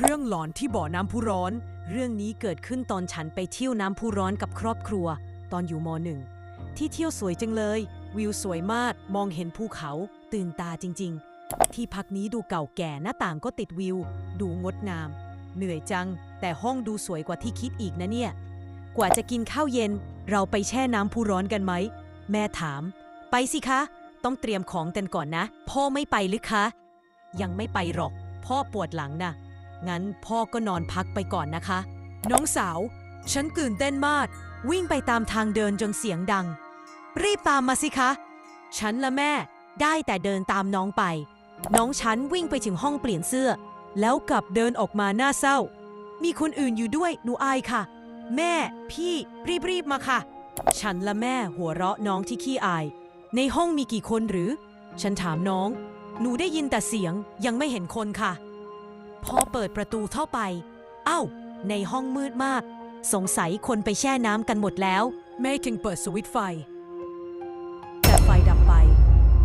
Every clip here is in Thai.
เรื่องหลอนที่บ่อน้ำพุร้อน เรื่องนี้เกิดขึ้นตอนฉันไปเที่ยวน้ำพุร้อนกับครอบครัว ตอนอยู่มหนึ่ง ที่เที่ยวสวยจังเลย วิวสวยมาก มองเห็นภูเขา ตื่นตาจริง ๆ ที่พักนี้ดูเก่าแก่หน้าต่างก็ติดวิว ดูงดงาม เหนื่อยจัง แต่ห้องดูสวยกว่าที่คิดอีกนะเนี่ย กว่าจะกินข้าวเย็น เราไปแช่น้ำพุร้อนกันไหม แม่ถาม ไปสิคะ ต้องเตรียมของกันก่อนนะ พ่อไม่ไปหรือคะ ยังไม่ไปหรอก พ่อปวดหลังนะ งั้นพ่อก็นอนพักไปก่อนนะคะ น้องสาว ฉันตื่นเต้นมาก วิ่งไปตามทางเดินจนเสียงดัง รีบตามมาสิคะ ฉันและแม่ได้แต่เดินตามน้องไป น้องฉันวิ่งไปถึงห้องเปลี่ยนเสื้อ แล้วกลับเดินออกมาหน้าเศร้า มีคนอื่นอยู่ด้วยหนูอายค่ะ แม่ พี่รีบๆมาค่ะ ฉันและแม่หัวเราะน้องที่ขี้อาย ในห้องมีกี่คนหรือ ฉันถามน้อง หนูได้ยินแต่เสียงยังไม่เห็นคนค่ะ พอเปิดประตูเข้าไป เอ้า ในห้องมืดมาก สงสัยคนไปแช่น้ำกันหมดแล้วแม่จึงเปิดสวิตช์ไฟ แต่ไฟดับไป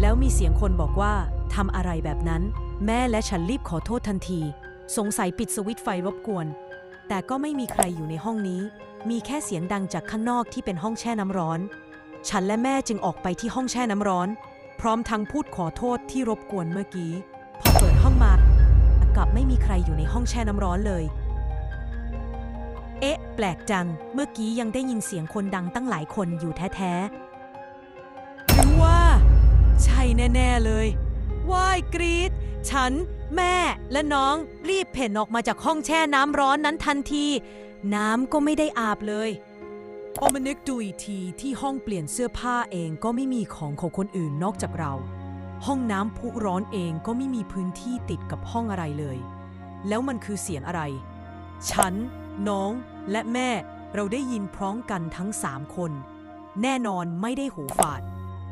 แล้วมีเสียงคนบอกว่าทำอะไรแบบนั้น แม่และฉันรีบขอโทษทันที สงสัยปิดสวิตช์ไฟรบกวน แต่ก็ไม่มีใครอยู่ในห้องนี้ มีแค่เสียงดังจากข้างนอกที่เป็นห้องแช่น้ำร้อน ฉันและแม่จึงออกไปที่ห้องแช่น้ำร้อน พร้อมทั้งพูดขอโทษที่รบกวนเมื่อกี้ พอเปิดห้องมากลับ ไม่มีใครอยู่ในห้องแช่น้ำร้อนเลย เอ๊ะ แปลกจัง เมื่อกี้ยังได้ยินเสียงคนดังตั้งหลายคนอยู่แท้ๆหรือว่า ใช่แน่ ๆ เลยว่ายกรีด ฉัน แม่และน้องรีบเพ่นออกมาจากห้องแช่น้ำร้อนนั้นทันที น้ำก็ไม่ได้อาบเลยพอมานึกดูอีกทีที่ห้องเปลี่ยนเสื้อผ้าเองก็ไม่มีของของคนอื่นนอกจากเรา ห้องน้ำพุร้อนเองก็ไม่มีพื้นที่ติดกับห้องอะไรเลย แล้วมันคือเสียงอะไร ฉัน น้อง และแม่เราได้ยินพร้อมกันทั้งสามคน แน่นอนไม่ได้หูฝาด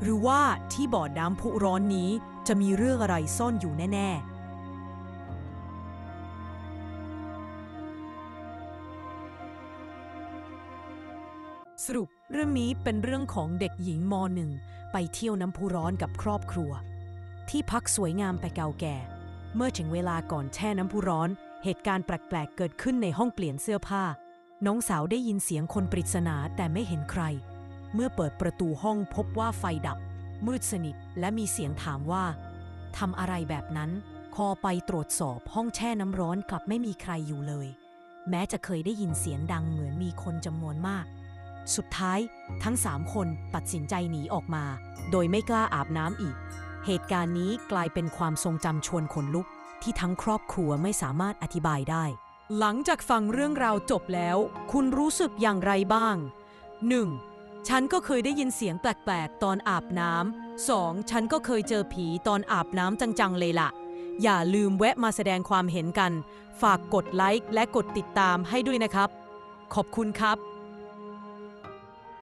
หรือว่าที่บ่อน้ำพุร้อนนี้จะมีเรื่องอะไรซ่อนอยู่แน่ ๆสรุปเรื่องนี้เป็นเรื่องของเด็กหญิงมหนึ่งไปเที่ยวน้ำพุร้อนกับครอบครัว ที่พักสวยงามแต่เก่าแก่ เมื่อถึงเวลาก่อนแช่น้ำพุร้อน เหตุการณ์แปลกๆ เกิดขึ้นในห้องเปลี่ยนเสื้อผ้า น้องสาวได้ยินเสียงคนปริศนาแต่ไม่เห็นใคร เมื่อเปิดประตูห้องพบว่าไฟดับ มืดสนิทและมีเสียงถามว่าทำอะไรแบบนั้นพอไปตรวจสอบห้องแช่น้ำร้อนกลับไม่มีใครอยู่เลย แม้จะเคยได้ยินเสียงดังเหมือนมีคนจำนวนมากสุดท้ายทั้งสามคนตัดสินใจหนีออกมา โดยไม่กล้าอาบน้ำอีก เหตุการณ์นี้กลายเป็นความทรงจำชวนขนลุก ที่ทั้งครอบครัวไม่สามารถอธิบายได้ หลังจากฟังเรื่องราวจบแล้ว คุณรู้สึกอย่างไรบ้าง 1. ฉันก็เคยได้ยินเสียงแปลกๆ ตอนอาบน้ำ 2. ฉันก็เคยเจอผีตอนอาบน้ำจังๆ เลยล่ะ อย่าลืมแวะมาแสดงความเห็นกัน ฝากกดไลค์และกดติดตามให้ด้วยนะครับ ขอบคุณครับ